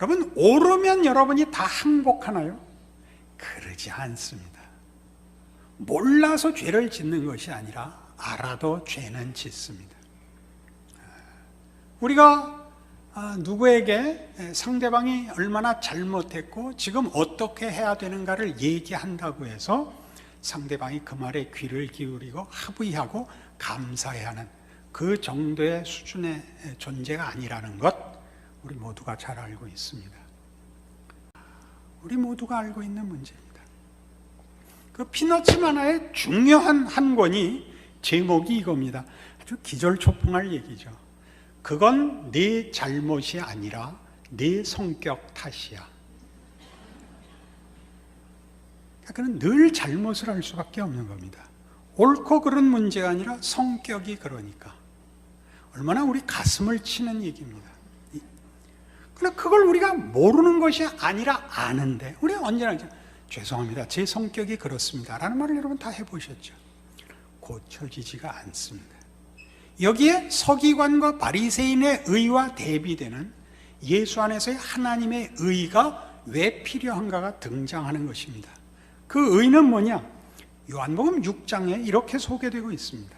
여러분, 오르면 여러분이 다 항복하나요? 그러지 않습니다. 몰라서 죄를 짓는 것이 아니라 알아도 죄는 짓습니다. 우리가 아, 누구에게 상대방이 얼마나 잘못했고 지금 어떻게 해야 되는가를 얘기한다고 해서 상대방이 그 말에 귀를 기울이고 합의하고 감사해야 하는 그 정도의 수준의 존재가 아니라는 것 우리 모두가 잘 알고 있습니다. 우리 모두가 알고 있는 문제입니다. 그 피너츠 만화의 중요한 한 권이 제목이 이겁니다. 아주 기절초풍할 얘기죠. 그건 네 잘못이 아니라 네 성격 탓이야. 그는 늘 잘못을 할 수밖에 없는 겁니다. 옳고 그른 문제가 아니라 성격이 그러니까. 얼마나 우리 가슴을 치는 얘기입니다. 그러나 그걸 우리가 모르는 것이 아니라 아는데, 우리가 언제나 죄송합니다. 제 성격이 그렇습니다. 라는 말을 여러분 다 해보셨죠? 고쳐지지가 않습니다. 여기에 서기관과 바리새인의 의와 대비되는 예수 안에서의 하나님의 의가 왜 필요한가가 등장하는 것입니다. 그 의는 뭐냐? 요한복음 6장에 이렇게 소개되고 있습니다.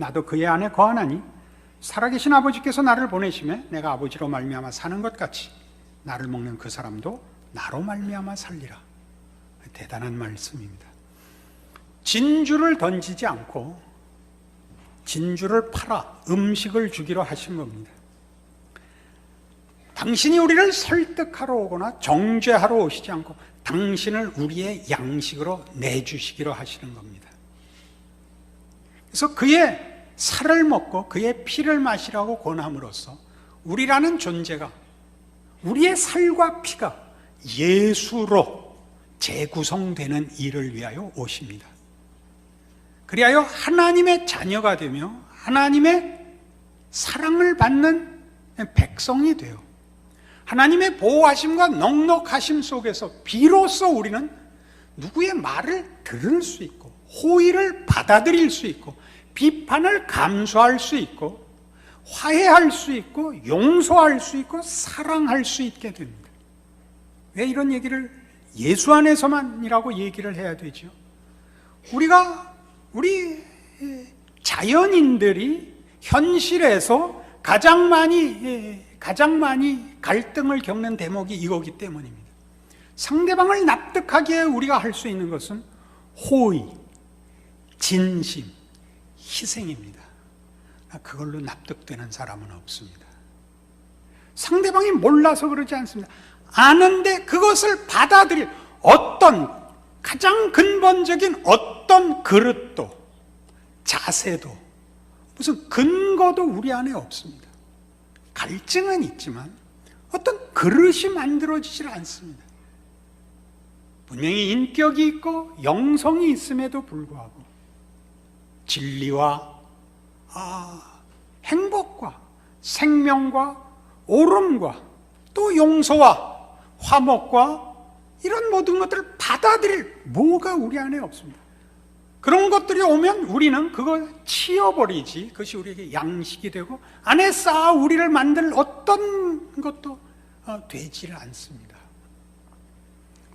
나도 그의 안에 거하나니 살아계신 아버지께서 나를 보내심에 내가 아버지로 말미암아 사는 것 같이 나를 먹는 그 사람도 나로 말미암아 살리라. 대단한 말씀입니다. 진주를 던지지 않고 진주를 팔아 음식을 주기로 하신 겁니다. 당신이 우리를 설득하러 오거나 정죄하러 오시지 않고 당신을 우리의 양식으로 내주시기로 하시는 겁니다. 그래서 그의 살을 먹고 그의 피를 마시라고 권함으로써 우리라는 존재가 우리의 살과 피가 예수로 재구성되는 일을 위하여 오십니다. 그리하여 하나님의 자녀가 되며 하나님의 사랑을 받는 백성이 되어 하나님의 보호하심과 넉넉하심 속에서 비로소 우리는 누구의 말을 들을 수 있고 호의를 받아들일 수 있고 비판을 감수할 수 있고 화해할 수 있고 용서할 수 있고 사랑할 수 있게 됩니다. 왜 이런 얘기를 예수 안에서만이라고 얘기를 해야 되죠? 우리가 우리 자연인들이 현실에서 가장 많이 가장 많이 갈등을 겪는 대목이 이거기 때문입니다. 상대방을 납득하기에 우리가 할 수 있는 것은 호의, 진심, 희생입니다. 그걸로 납득되는 사람은 없습니다. 상대방이 몰라서 그러지 않습니다. 아는데 그것을 받아들일 어떤 가장 근본적인 어떤 그릇도 자세도 무슨 근거도 우리 안에 없습니다. 갈증은 있지만 어떤 그릇이 만들어지질 않습니다. 분명히 인격이 있고 영성이 있음에도 불구하고 진리와 아, 행복과 생명과 오름과 또 용서와 화목과 이런 모든 것들을 받아들일 뭐가 우리 안에 없습니다. 그런 것들이 오면 우리는 그걸 치워버리지 그것이 우리에게 양식이 되고 안에 쌓아 우리를 만들 어떤 것도 어, 되지를 않습니다.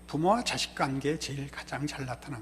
부모와 자식 관계에 제일 가장 잘 나타납니다.